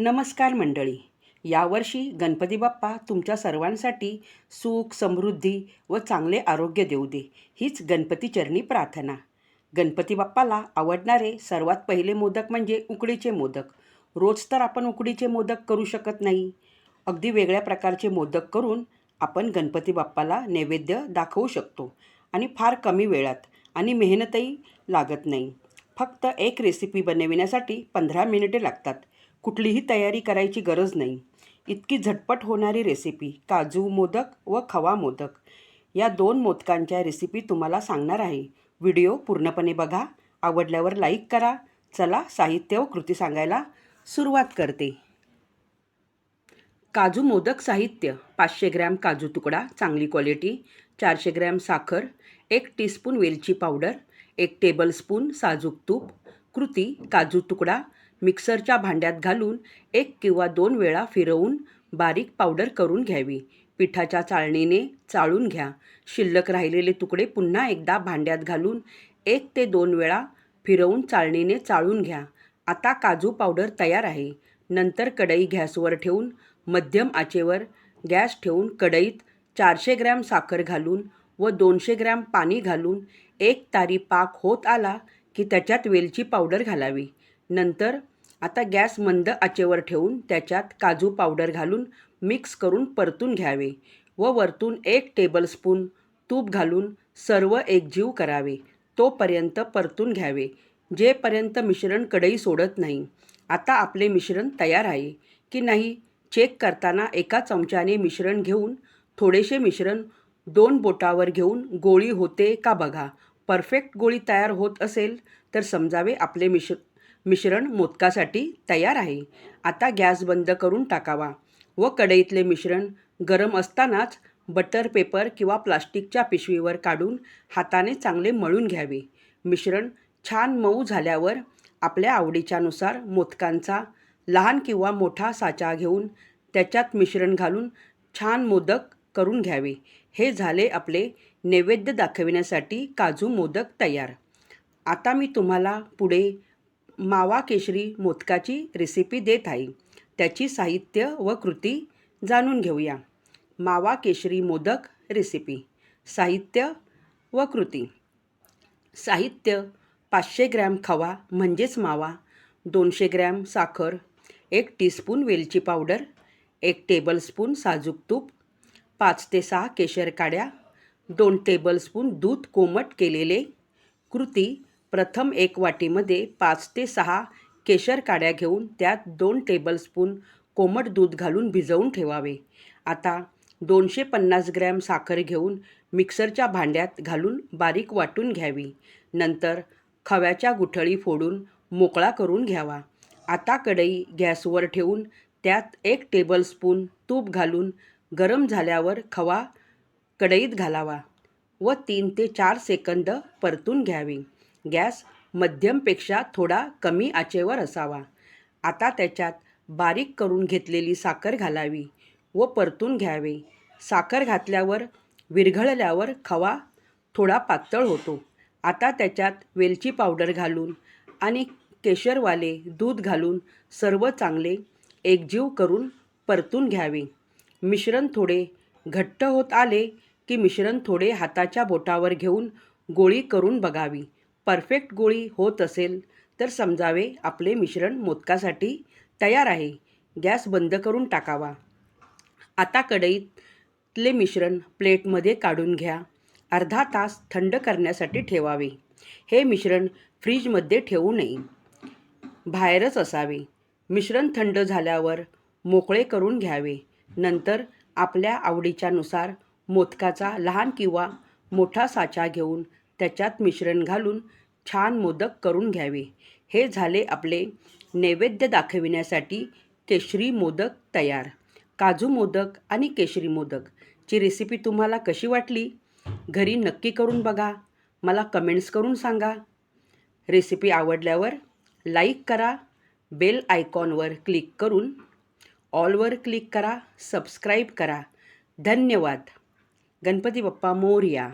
नमस्कार मंडळी. यावर्षी गणपती बाप्पा तुमच्या सर्वांसाठी सुख समृद्धी व चांगले आरोग्य देऊ दे हीच गणपती चरणी प्रार्थना. गणपती बाप्पाला आवडणारे सर्वात पहिले मोदक म्हणजे उकडीचे मोदक. रोज तर आपण उकडीचे मोदक करू शकत नाही. अगदी वेगळ्या प्रकारचे मोदक करून आपण गणपती बाप्पाला नैवेद्य दाखवू शकतो आणि फार कमी वेळात आणि मेहनतही लागत नाही. फक्त एक रेसिपी बनविण्यासाठी पंधरा मिनिटे लागतात. कुठलीही तयारी करायची गरज नाही. इतकी झटपट होणारी रेसिपी काजू मोदक व खवा मोदक या दोन मोदकांच्या रेसिपी तुम्हाला सांगणार आहे. व्हिडिओ पूर्णपणे बघा आवडल्यावर लाईक करा चला साहित्य व कृती सांगायला सुरुवात करते. काजू मोदक साहित्य पाचशे ग्रॅम काजू तुकडा चांगली क्वालिटी चारशे ग्रॅम साखर एक टीस्पून वेलची पावडर एक टेबलस्पून साजूक तूप कृती काजू तुकडा मिक्सरच्या भांड्यात घालून एक किंवा दोन वेळा फिरवून बारीक पावडर करून घ्यावी. पिठाच्या चाळणीने चाळून घ्या. शिल्लक राहिलेले तुकडे पुन्हा एकदा भांड्यात घालून एक ते दोन वेळा फिरवून चाळणीने चाळून घ्या. आता काजू पावडर तयार आहे. नंतर कढई गॅसवर ठेवून मध्यम आचेवर गॅस ठेवून कढईत चारशे ग्रॅम साखर घालून व दोनशे ग्रॅम पाणी घालून एक तारी पाक होत आला की त्याच्यात वेलची पावडर घालावी. नंतर आता गॅस मंद आचेवर ठेवून त्याच्यात काजू पावडर घालून मिक्स करून परतून घ्यावे व वरतून एक टेबलस्पून तूप घालून सर्व एकजीव करावे. तोपर्यंत परतून घ्यावे. जेपर्यंत मिश्रण कढई सोडत नाही. आता आपले मिश्रण तयार आहे. की नाही चेक करताना एका चमच्याने मिश्रण घेऊन थोडेसे मिश्रण दोन बोटावर घेऊन गोळी होते का बघा. परफेक्ट गोळी तयार होत असेल तर समजावे आपले मिश्र मिश्रण मोदकासाठी तयार आहे. आता गॅस बंद करून टाकावा व कढईतले मिश्रण गरम असतानाच बटर पेपर किंवा प्लास्टिकच्या पिशवीवर काढून हाताने चांगले मळून घ्यावे. मिश्रण छान मऊ झाल्यावर आपल्या आवडीच्यानुसार मोदकांचा लहान किंवा मोठा साचा घेऊन त्याच्यात मिश्रण घालून छान मोदक करून घ्यावे. हे झाले आपले नैवेद्य दाखविण्यासाठी काजू मोदक तयार. आता मी तुम्हाला पुढे मावा केशरी मोदकाची रेसिपी देत आहे. त्याची साहित्य व कृती जाणून घेऊया. मावा केशरी मोदक रेसिपी साहित्य व कृती. साहित्य पाचशे ग्रॅम खवा म्हणजेच मावा दोनशे ग्रॅम साखर एक टीस्पून वेलची पावडर एक टेबलस्पून साजूक तूप पाच ते सहा केशर काड्या दोन टेबलस्पून दूध कोमट केलेले कृती प्रथम एक वाटीमध्ये पाच ते सहा केशर काड्या घेऊन त्यात दोन टेबलस्पून कोमट दूध घालून भिजवून ठेवावे. आता दोनशे पन्नास ग्रॅम साखर घेऊन मिक्सरच्या भांड्यात घालून बारीक वाटून घ्यावी. नंतर खव्याच्या गुठळी फोडून मोकळा करून घ्यावा. आता कढई गॅसवर ठेवून त्यात एक टेबलस्पून तूप घालून गरम झाल्यावर खवा कढईत घालावा व तीन ते चार सेकंद परतून घ्यावी. गॅस मध्यमपेक्षा थोडा कमी आचेवर असावा. आता त्याच्यात बारीक करून घेतलेली साखर घालावी व परतून घ्यावे. साखर घातल्यावर विरघळल्यावर खवा थोडा पातळ होतो. आता त्याच्यात वेलची पावडर घालून आणि केशरवाले दूध घालून सर्व चांगले एकजीव करून परतून घ्यावे. मिश्रण थोडे घट्ट होत आले की मिश्रण थोडे हाताच्या बोटावर घेऊन गोळी करून बघावी. परफेक्ट गोळी होत असेल तर समजावे आपले मिश्रण मोदकासाठी तयार आहे. गॅस बंद करून टाकावा. आता कढईतले मिश्रण प्लेटमध्ये काढून घ्या. अर्धा तास थंड करण्यासाठी ठेवावे. हे मिश्रण फ्रीजमध्ये ठेवू नये. बाहेरच असावे. मिश्रण थंड झाल्यावर मोकळे करून घ्यावे. नंतर आपल्या आवडीच्यानुसार मोदकाचा लहान किंवा मोठा साचा घेऊन त्याच्यात मिश्रण घालून छान मोदक करून घ्यावे. हे झाले आपले नैवेद्य दाखविण्यासाठी केशरी मोदक तयार. काजू मोदक आणि केशरी मोदकची रेसिपी तुम्हाला कशी वाटली? घरी नक्की करून बघा. मला कमेंट्स करून सांगा. रेसिपी आवडल्यावर लाईक करा. बेल आयकॉनवर क्लिक करून ऑलवर क्लिक करा. सबस्क्राईब करा. धन्यवाद. गणपती बाप्पा मोरया.